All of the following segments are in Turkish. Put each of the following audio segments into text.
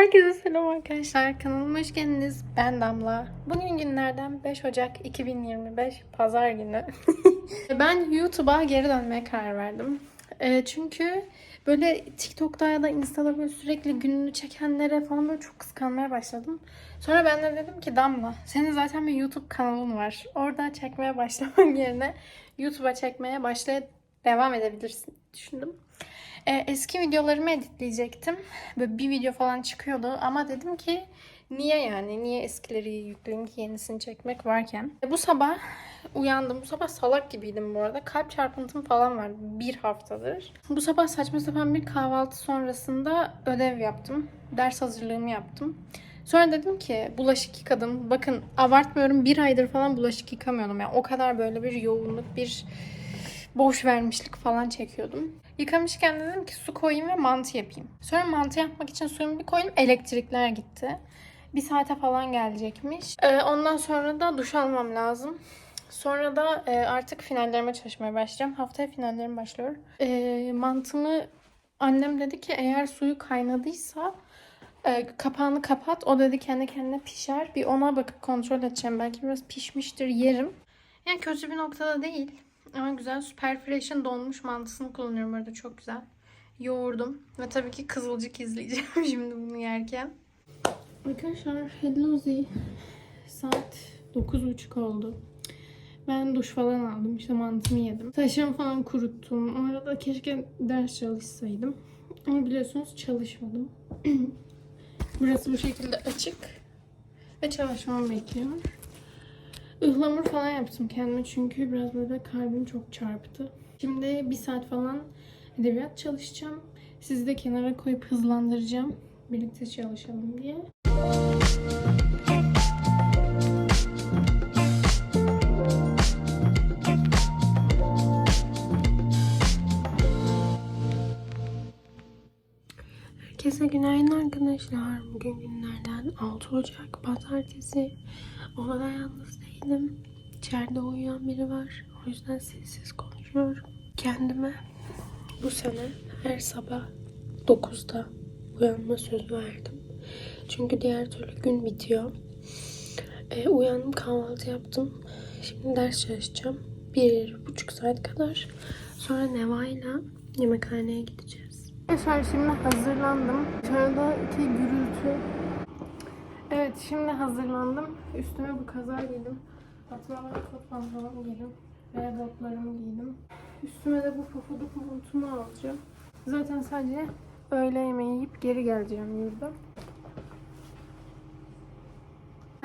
Herkese selam arkadaşlar. Kanalıma hoş geldiniz. Ben Damla. Bugün günlerden 5 Ocak 2025 Pazar günü. ben YouTube'a geri dönmeye karar verdim. Ee, çünkü böyle TikTok'ta ya da Insta'da böyle sürekli gününü çekenlere falan böyle çok kıskanmaya başladım. Sonra ben de dedim ki Damla senin zaten bir YouTube kanalın var. Orada çekmeye başlaman yerine YouTube'a çekmeye başlaya devam edebilirsin düşündüm. Ee, eski videolarımı editleyecektim. Böyle bir video falan çıkıyordu ama dedim ki niye yani? Niye eskileri yükleyeyim ki yenisini çekmek varken? E, bu sabah uyandım. Bu sabah salak gibiydim bu arada. Kalp çarpıntım falan var bir haftadır. Bu sabah saçma sapan bir kahvaltı sonrasında ödev yaptım. Ders hazırlığımı yaptım. Sonra dedim ki bulaşık yıkadım. Bakın abartmıyorum bir aydır falan bulaşık yıkamıyordum. Yani o kadar böyle bir yoğunluk, bir boş vermişlik falan çekiyordum. Yıkamışken dedim ki su koyayım ve mantı yapayım. Sonra mantı yapmak için suyumu bir koydum. Elektrikler gitti. Bir saate falan gelecekmiş. Ee, ondan sonra da duş almam lazım. Sonra da e, artık finallerime çalışmaya başlayacağım. Haftaya finallerim başlıyor. Ee, mantımı annem dedi ki eğer suyu kaynadıysa e, kapağını kapat. O dedi kendi kendine pişer. Bir ona bakıp kontrol edeceğim. Belki biraz pişmiştir yerim. Yani kötü bir noktada değil. Ama güzel Super Fresh'in donmuş mantısını kullanıyorum orada çok güzel. Yoğurdum. Ve tabii ki kızılcık izleyeceğim şimdi bunu yerken. Arkadaşlar Hello Z. Saat 9.30 oldu. Ben duş falan aldım. İşte mantımı yedim. Saçlarımı falan kuruttum. O arada keşke ders çalışsaydım. Ama biliyorsunuz çalışmadım. Burası bu şekilde açık. Ve çalışmamı bekliyor. Ihlamur falan yaptım kendime çünkü biraz böyle kalbim çok çarptı. Şimdi bir saat falan edebiyat çalışacağım. Sizi de kenara koyup hızlandıracağım. Birlikte çalışalım diye. Herkese günaydın arkadaşlar. Bugün günlerden 6 Ocak Pazartesi. Odada yalnız değilim. İçeride uyuyan biri var. O yüzden sessiz konuşuyorum. Kendime bu sene her sabah 9'da uyanma sözü verdim. Çünkü diğer türlü gün bitiyor. Ee, uyandım kahvaltı yaptım. Şimdi ders çalışacağım. Bir buçuk saat kadar. Sonra Neva'yla yemekhaneye gideceğiz. Arkadaşlar şimdi hazırlandım. Dışarıdaki gürültü Evet şimdi hazırlandım. Üstüme bu kaza giydim. Altıma da kot pantolon giydim. Ve botlarımı giydim. Üstüme de bu pofuduk montumu alacağım. Zaten sadece öğle yemeği yiyip geri geleceğim yurda.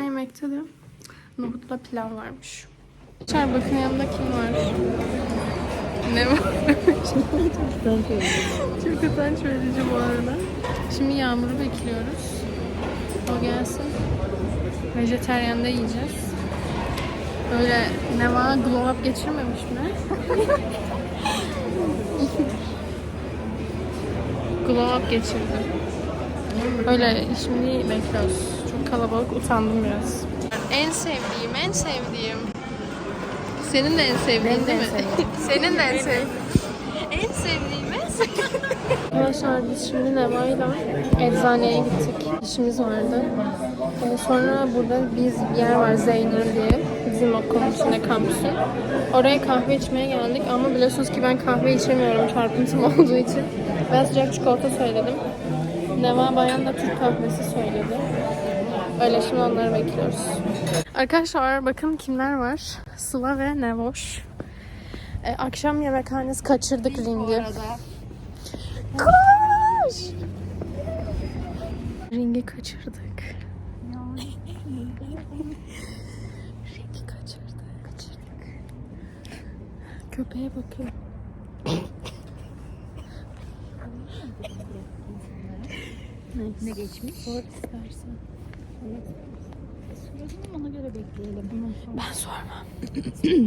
Yemekte de nohutla pilav varmış. Çar bakın yanımda kim var? Ne var? Çok utanç verici bu arada. Şimdi Yağmur'u bekliyoruz. O gelsin. Vejeteryan da yiyeceğiz. Öyle Neva glow up geçirmemiş mi? glow up geçirdi. Öyle şimdi bekliyoruz. Çok kalabalık utandım biraz. En sevdiğim, en sevdiğim. Senin de en sevdiğin değil mi? Senin de en sevdiğin. En sevdiğim, en sevdiğim. Arkadaşlar biz şimdi Neva'yla eczaneye gittik. İşimiz vardı. Ee, sonra burada biz bir yer var Zeynur diye. Bizim okulun içinde kampüsün. Oraya kahve içmeye geldik ama biliyorsunuz ki ben kahve içemiyorum çarpıntım olduğu için. Ben sıcak çikolata söyledim. Neva Bayan da Türk kahvesi söyledi. Öyle şimdi onları bekliyoruz. Arkadaşlar bakın kimler var. Sıla ve Nevoş. Ee, akşam yemekhanesi kaçırdık ringi. Koş! Ringi kaçırdık. Ringi kaçırdık. Kaçırdık. Köpeğe bakıyor. Ne geçmiş? Sor istersen. Soralım ona göre bekleyelim. Ben sormam.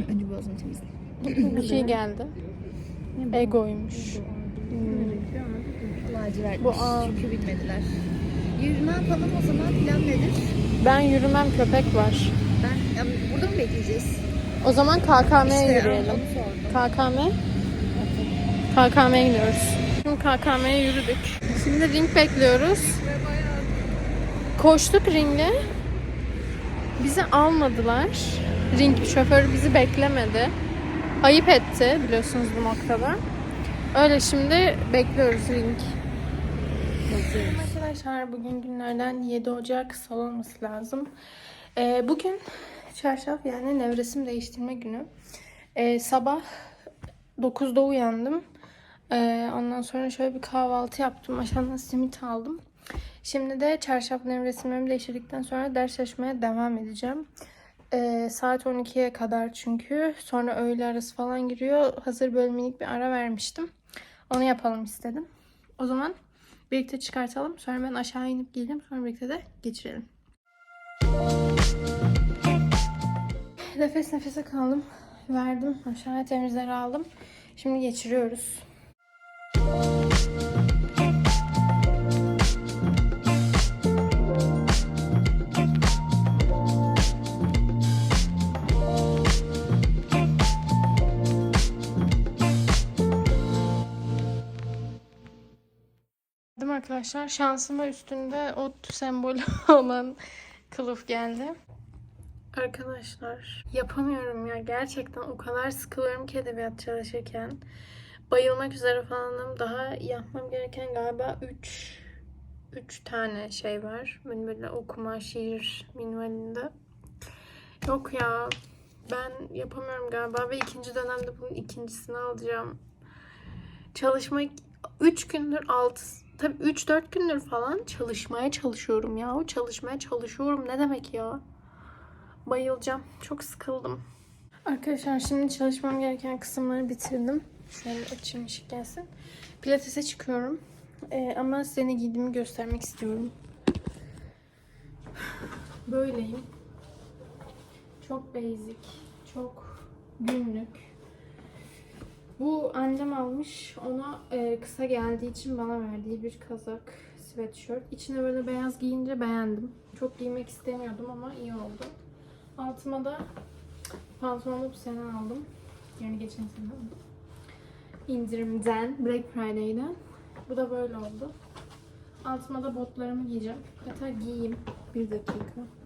Önce boğazını temizle. Bir şey geldi. Egoymuş. Lacivert. Bu aa. Çünkü bilmediler. Yürü ne yapalım o zaman plan nedir? Ben yürümem köpek var. Ben ya, burada mı bekleyeceğiz? O zaman KKM'ye İşte, yürüyelim. KKM. KKM'ye gidiyoruz. Şimdi KKM'ye yürüdük. Şimdi ring bekliyoruz. Koştuk ringe. Bizi almadılar. Ring şoförü bizi beklemedi. Ayıp etti biliyorsunuz bu noktada. Öyle şimdi bekliyoruz ring. Arkadaşlar bugün günlerden 7 Ocak salı olması lazım. Ee, bugün çarşaf yani nevresim değiştirme günü. Ee, sabah 9'da uyandım. Ee, ondan sonra şöyle bir kahvaltı yaptım. Aşağıdan simit aldım. Şimdi de çarşaf nevresimlerimi değiştirdikten sonra ders çalışmaya devam edeceğim. Ee, saat 12'ye kadar çünkü. Sonra öğle arası falan giriyor. Hazır böyle minik bir ara vermiştim. Onu yapalım istedim. O zaman birlikte çıkartalım. Sonra ben aşağı inip geleyim. Sonra birlikte de geçirelim. Nefes nefese kaldım. Verdim. Aşağıya temizleri aldım. Şimdi geçiriyoruz. Arkadaşlar? Şansıma üstünde ot sembolü olan kılıf geldi. Arkadaşlar yapamıyorum ya. Gerçekten o kadar sıkılıyorum ki edebiyat çalışırken. Bayılmak üzere falanım. Daha yapmam gereken galiba 3 3 tane şey var. Benim böyle okuma, şiir minvalinde. Yok ya. Ben yapamıyorum galiba ve ikinci dönemde bunun ikincisini alacağım. Çalışmak 3 gündür 6 tabii 3-4 gündür falan çalışmaya çalışıyorum ya. O çalışmaya çalışıyorum ne demek ya? Bayılacağım. Çok sıkıldım. Arkadaşlar şimdi çalışmam gereken kısımları bitirdim. Şöyle açayım ışık gelsin. Pilates'e çıkıyorum. Ee, ama size ne giydiğimi göstermek istiyorum. Böyleyim. Çok basic. Çok günlük. Bu annem almış. Ona e, kısa geldiği için bana verdiği bir kazak, sweatshirt. İçine böyle beyaz giyince beğendim. Çok giymek istemiyordum ama iyi oldu. Altıma da pantolonu bu sene aldım. Yani geçen sene aldım. İndirimden, Black Friday'den. Bu da böyle oldu. Altıma da botlarımı giyeceğim. Hatta giyeyim. Bir dakika.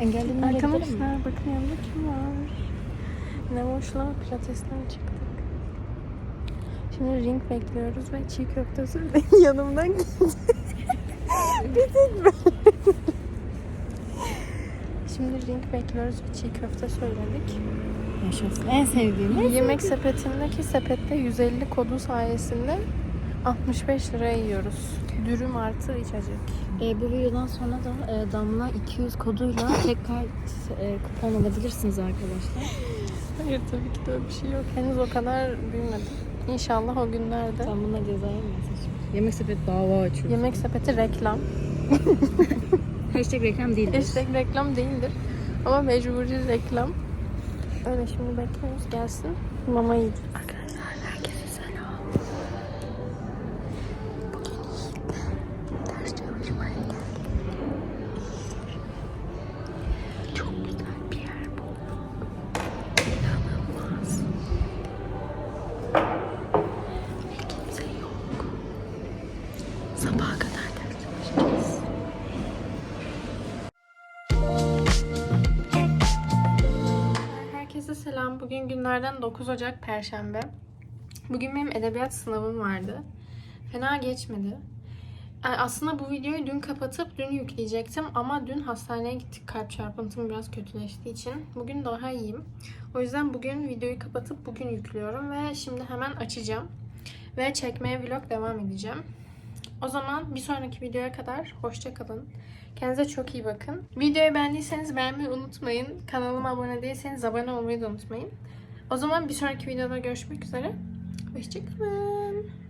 Engellerini Arkadaşlar bakın yanımda kim var? Ne boşlar pilatesten çıktık. Şimdi ring bekliyoruz ve çiğ köfte söyleyin yanımdan gitti. Bir tek ben. Şimdi ring bekliyoruz ve çiğ köfte söyledik. Yaşasın. En sevdiğim. Yemek sepetindeki sepette 150 kodu sayesinde 65 liraya yiyoruz. Dürüm artı içecek. E, bu videodan sonra da e, Damla 200 koduyla tekrar e, kupon alabilirsiniz arkadaşlar. Hayır tabii ki de öyle bir şey yok. Henüz o kadar büyümedim. İnşallah o günlerde. Sen buna ceza yemezsin. Yemek sepet dava açıyor. Yemek sepeti reklam. Hashtag reklam değil. Hashtag reklam değildir. Ama mecburi reklam. Öyle şimdi bekliyoruz gelsin. Mama yiyeceğiz. Herkese selam. Bugün günlerden 9 Ocak Perşembe. Bugün benim edebiyat sınavım vardı. Fena geçmedi. Yani aslında bu videoyu dün kapatıp dün yükleyecektim ama dün hastaneye gittik kalp çarpıntım biraz kötüleştiği için. Bugün daha iyiyim. O yüzden bugün videoyu kapatıp bugün yüklüyorum ve şimdi hemen açacağım. Ve çekmeye vlog devam edeceğim. O zaman bir sonraki videoya kadar hoşça kalın. Kendinize çok iyi bakın. Videoyu beğendiyseniz beğenmeyi unutmayın. Kanalıma abone değilseniz abone olmayı da unutmayın. O zaman bir sonraki videoda görüşmek üzere. Hoşçakalın.